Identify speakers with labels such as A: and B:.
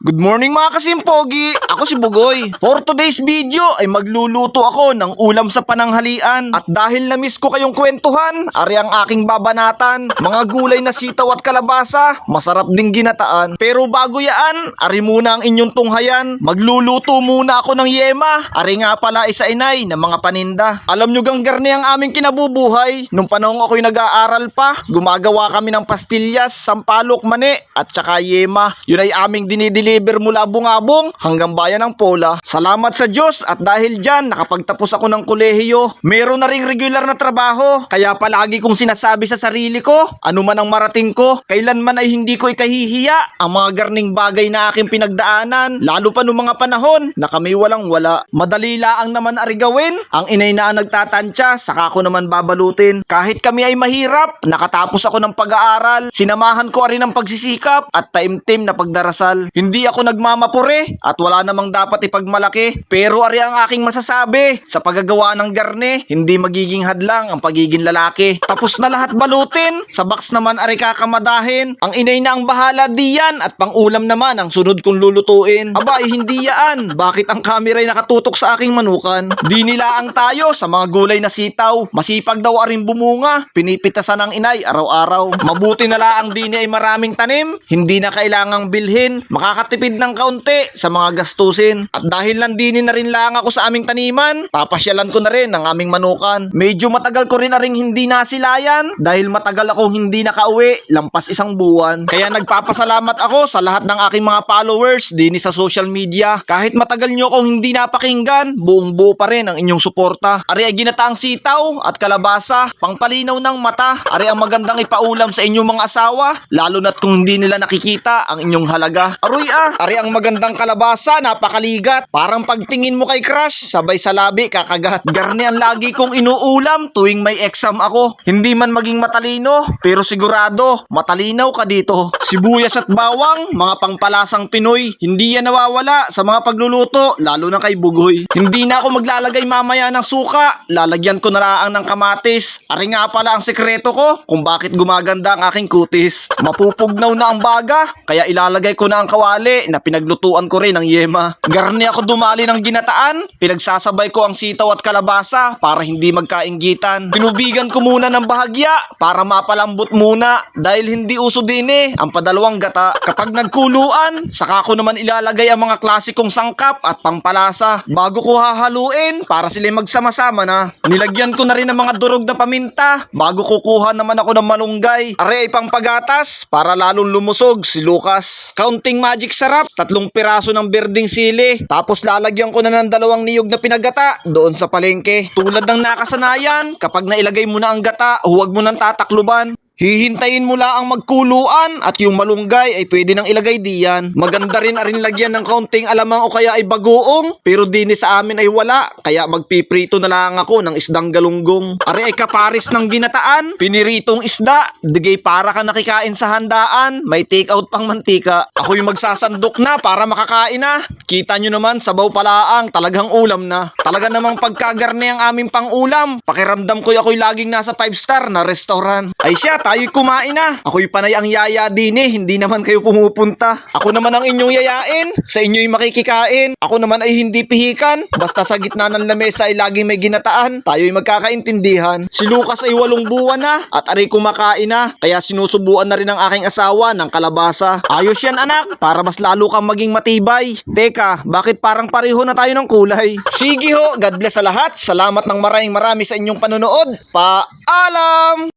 A: Good morning mga kasimpogi! Ako si Bugoy. For today's video ay magluluto ako ng ulam sa pananghalian. At dahil na-miss ko kayong kwentuhan, ari ang aking babanatan. Mga gulay na sitaw at kalabasa, masarap ding ginataan. Pero bago yaan, ari muna ang inyong tunghayan. Magluluto muna ako ng yema. Ari nga pala isa inay ng mga paninda. Alam nyo gang garni ang aming kinabubuhay. Nung panahon ako'y nag-aaral pa, gumagawa kami ng pastillas, sampalok, mani, at saka yema. Yun ay aming dinideliver mula bungabong hanggang bayan ng Pola. Salamat sa Diyos at dahil dyan, nakapagtapos ako ng kolehiyo. Meron na ring regular na trabaho. Kaya palagi kong sinasabi sa sarili ko, ano man ang marating ko, kailanman ay hindi ko ikahihiya ang mga garning bagay na aking pinagdaanan. Lalo pa noong mga panahon na kami walang wala. Madali laang naman ari gawin. Ang inay na ang nagtatansya, saka ko naman babalutin. Kahit kami ay mahirap, nakatapos ako ng pag-aaral. Sinamahan ko rin ng pagsisikap at taimtim na pagdarasal. Hindi ako nagmamapure at wala namang dapat ipagmalaki. Pero ari ang aking masasabi, sa paggagawa ng garne, hindi magiging hadlang ang pagiging lalaki. Tapos na lahat balutin, sa box naman ari kakamadahin. Ang inay na ang bahala diyan at pang-ulam naman ang sunod kong lulutuin. Aba, eh, hindi yaan. Bakit ang camera ay nakatutok sa aking manukan? Di nila ang tayo sa mga gulay na sitaw. Masipag daw aring bumunga. Pinipitasan ng inay araw-araw. Mabuti na lang di niya ay maraming tanim. Hindi na kailangang bilhin. Makakatipid ng kaunti sa mga gastusin. At dahil nandini na rin lang ako sa aming taniman, papasyalan ko na rin ang aming manukan. Medyo matagal ko rin na rin hindi nasilayan dahil matagal akong hindi nakauwi, lampas isang buwan. Kaya nagpapasalamat ako sa lahat ng aking mga followers din sa social media. Kahit matagal nyo akong hindi napakinggan, buong buo pa rin ang inyong suporta. Ari ay ginataang sitaw at kalabasa, pangpalinaw ng mata. Ari ang magandang ipaulam sa inyong mga asawa, lalo na't kung hindi nila nakikita ang inyong halaga. Aroy ari ang magandang kalabasa, napakaligat. Parang pagtingin mo kay crush, sabay sa labi kakagat. Garni ang lagi kong inuulam tuwing may exam ako. Hindi man maging matalino, pero sigurado, matalinaw ka dito. Sibuyas at bawang, mga pangpalasang Pinoy, hindi yan nawawala sa mga pagluluto, lalo na kay Bugoy. Hindi na ako maglalagay mamaya ng suka, lalagyan ko na lang ng kamatis. Ari nga pala ang sekreto ko kung bakit gumaganda ang aking kutis. Mapupugnaw na ang baga, kaya ilalagay ko na ang kawali na pinaglutuan ko rin ng yema. Garni ako dumali ng ginataan, pinagsasabay ko ang sitaw at kalabasa para hindi magkainggitan. Pinubigan ko muna ng bahagya para mapalambot muna dahil hindi uso din eh ang padalawang gata. Kapag nagkuluan, saka ko naman ilalagay ang mga klasikong sangkap at pampalasa bago ko hahaluin para sila magsama-sama na. Nilagyan ko na rin ng mga durog na paminta bago kukuha naman ako ng malunggay. Are ay pangpagatas para lalong lumusog si Lucas. Counting magic sarap, tatlong piraso ng berding sili. Tapos lalagyan ko na ng dalawang niyog na pinagata doon sa palengke. Tulad ng nakasanayan, kapag nailagay mo na ang gata, huwag mo nang tatakluban. Hihintayin mo ang magkuluan at yung malunggay ay pwede nang ilagay diyan. Maganda rin arin lagyan ng kaunting alamang o kaya ay bagoong pero dini sa amin ay wala kaya magpiprito na lang ako ng isdang galunggong. Ari ay kaparis ng ginataan, piniritong isda, digay para ka nakikain sa handaan, may take out pang mantika. Ako yung magsasandok na para makakain na. Kita nyo naman sabaw palaang talagang ulam na. Talaga namang pagkagarne ang aming pang-ulam. Pakiramdam ko ako'y laging nasa 5 star na restaurant. Ay siya, tayo'y kumain na. Ako'y panay ang yaya din eh, hindi naman kayo pumupunta. Ako naman ang inyong yayain, sa inyo'y makikikain. Ako naman ay hindi pihikan, basta sa gitna ng lamesa ay laging may ginataan, tayo'y magkakaintindihan. Si Lucas ay walong buwan na at aray kumakain na, kaya sinusubuan na rin ang aking asawa ng kalabasa. Ayos yan anak, para mas lalo kang maging matibay. Teka, bakit parang pareho na tayo ng kulay? Sige ho, God bless sa lahat. Salamat ng maraming marami sa inyong panonood. Paalam!